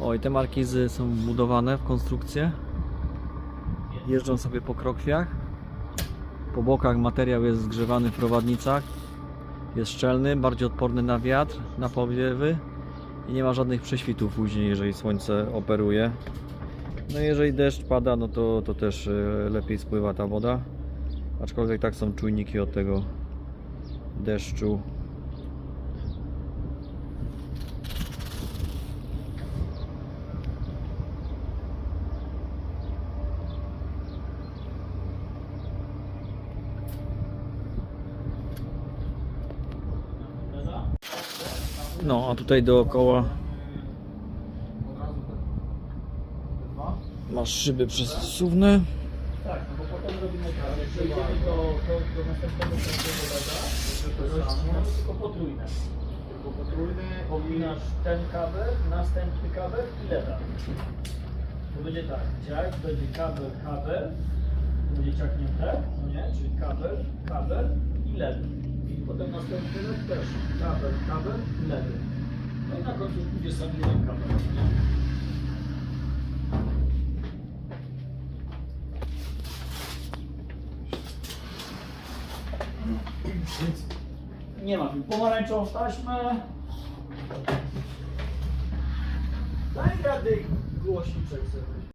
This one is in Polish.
O, i te markizy są budowane w konstrukcję. Jeżdżą sobie po krokwiach. Po bokach materiał jest zgrzewany w prowadnicach. Jest szczelny, bardziej odporny na wiatr, na powiewy i nie ma żadnych prześwitów później, jeżeli słońce operuje. No jeżeli deszcz pada, no to, to też e, lepiej spływa ta woda. Aczkolwiek tak są czujniki od tego deszczu. No, a tutaj dookoła masz szyby przesuwne. Tak, no bo potem robimy tak, jak przejdziemy do, do, do następnego samo, tylko potrójne. Tylko potrójny, obwinasz ten kabel, następny kabel i lewa. To będzie tak, ciach, będzie kabel, kabel, będzie ciachnięte, no nie, czyli kabel, kabel i lewy. Potem następny led też, kabel, kabel i lewy. No i na końcu pójdzie sam jeden kabel? Więc nie ma tu pomarańczową taśmę. Daj rady głośniczek sobie.